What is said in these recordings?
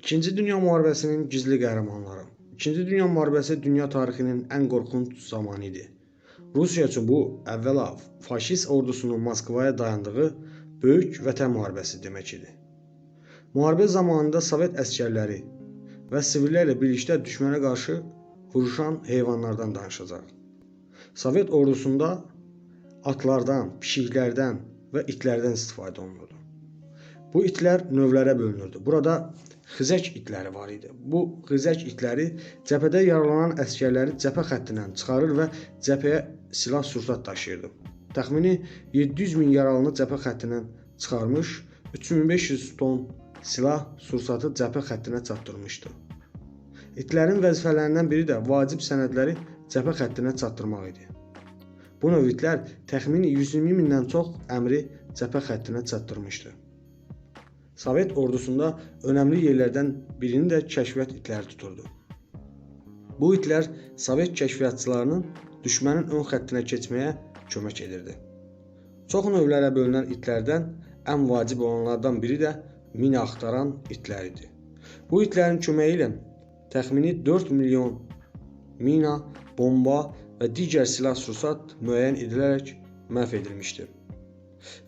İkinci Dünya Müharibəsinin gizli qəhrəmanları. İkinci Dünya Müharibəsi dünya tarixinin ən qorxunc zamanı idi. Rusiya üçün bu əvvəla faşist ordusunun Moskvaya dayandığı böyük vətən müharibəsi demək idi. Müharibə zamanında Sovet əsgərləri və sivillərlə birlikdə düşmənə qarşı vuruşan heyvanlardan danışacaq. Sovet ordusunda atlardan, pişiklərdən və itlərdən istifadə olunurdu. Bu itlər növlərə bölünürdü. Burada xizək itləri var idi. Bu xizək itləri cəbhədə yaralanan əsgərləri cəbhə xəttindən çıxarır və cəbhəyə silah sursat daşıyırdı. Təxmini 700 min yaralını cəbhə xəttindən çıxarmış, 3500 ton silah sursatı cəbhə xəttinə çatdırmışdı. İtlərin vəzifələrindən biri də vacib sənədləri cəbhə xəttinə çatdırmaq idi. Bu növ itlər təxmini 120 mindən çox əmri cəbhə xəttinə çatdırmışdı. Sovet ordusunda önəmli yerlərdən birini də kəşfiyyat itləri tuturdu. Bu itlər Sovet kəşfiyyatçılarının düşmənin ön xəttinə keçməyə kömək edirdi. Çox növlərə bölünən itlərdən ən vacib olanlardan biri də mina axtaran itlər idi. Bu itlərin köməyi ilə təxmini 4 milyon mina, bomba və digər silah-sursat müəyyən edilərək məhv edilmişdi.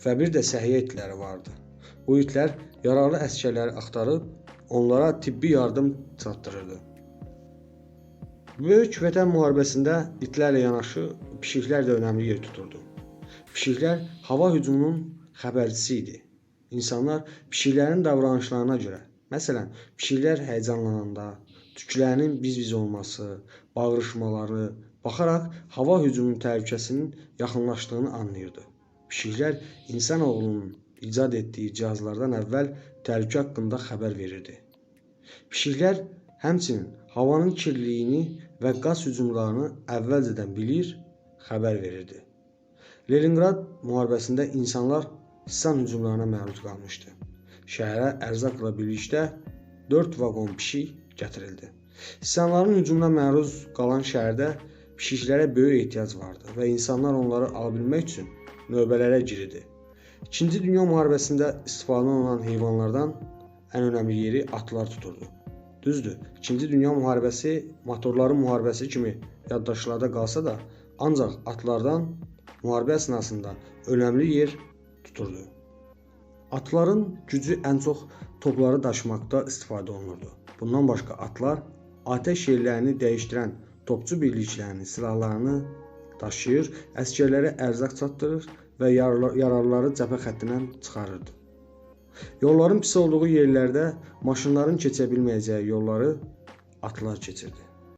Və bir də səhiyyə itləri vardı. Bu itlər yaralı əsgərləri axtarıb onlara tibbi yardım çatdırırdı. Böyük Vətən müharibəsində itlərlə yanaşı pişiklər də önəmli yer tuturdu. Pişiklər hava hücumunun xəbərçisi idi. İnsanlar pişiklərin davranışlarına görə, məsələn, pişiklər həyəcanlananda, tüklərinin biz-biz olması, bağırışmaları baxaraq hava hücumunun təhlükəsinin yaxınlaşdığını anlayırdı. Pişiklər insanoğlunun icad etdiyi cihazlardan əvvəl təhlükə haqqında xəbər verirdi. Pişiklər həmçinin havanın kirliliyini və qaz hücumlarını əvvəlcədən bilir, xəbər verirdi. Leninqrad müharibəsində insanlar Sisan hücumlarına məruz qalmışdı. Şəhərə ərzaqla birlikdə 4 vaqon pişik gətirildi. Sisanların hücumuna məruz qalan şəhərdə pişiklərə böyük ehtiyac vardı və insanlar onları ala bilmək üçün növbələrə girirdi. İkinci Dünya müharibəsində istifadə olunan heyvanlardan ən önəmli yeri atlar tuturdu. Düzdür, İkinci Dünya müharibəsi motorların müharibəsi kimi yaddaşlarda qalsa da, ancaq atlardan müharibə əsnasında önəmli yer tuturdu. Atların gücü ən çox topları daşımaqda istifadə olunurdu. Bundan başqa atlar atəş yerlərini dəyişdirən topçu birliklərinin silahlarını daşıyır, əsgərlərə ərzaq çatdırır və yaralıları cəbhə xəttindən çıxarırdı. Yolların pis olduğu yerlərdə maşınların keçə bilməyəcəyi yolları atlar keçirdi.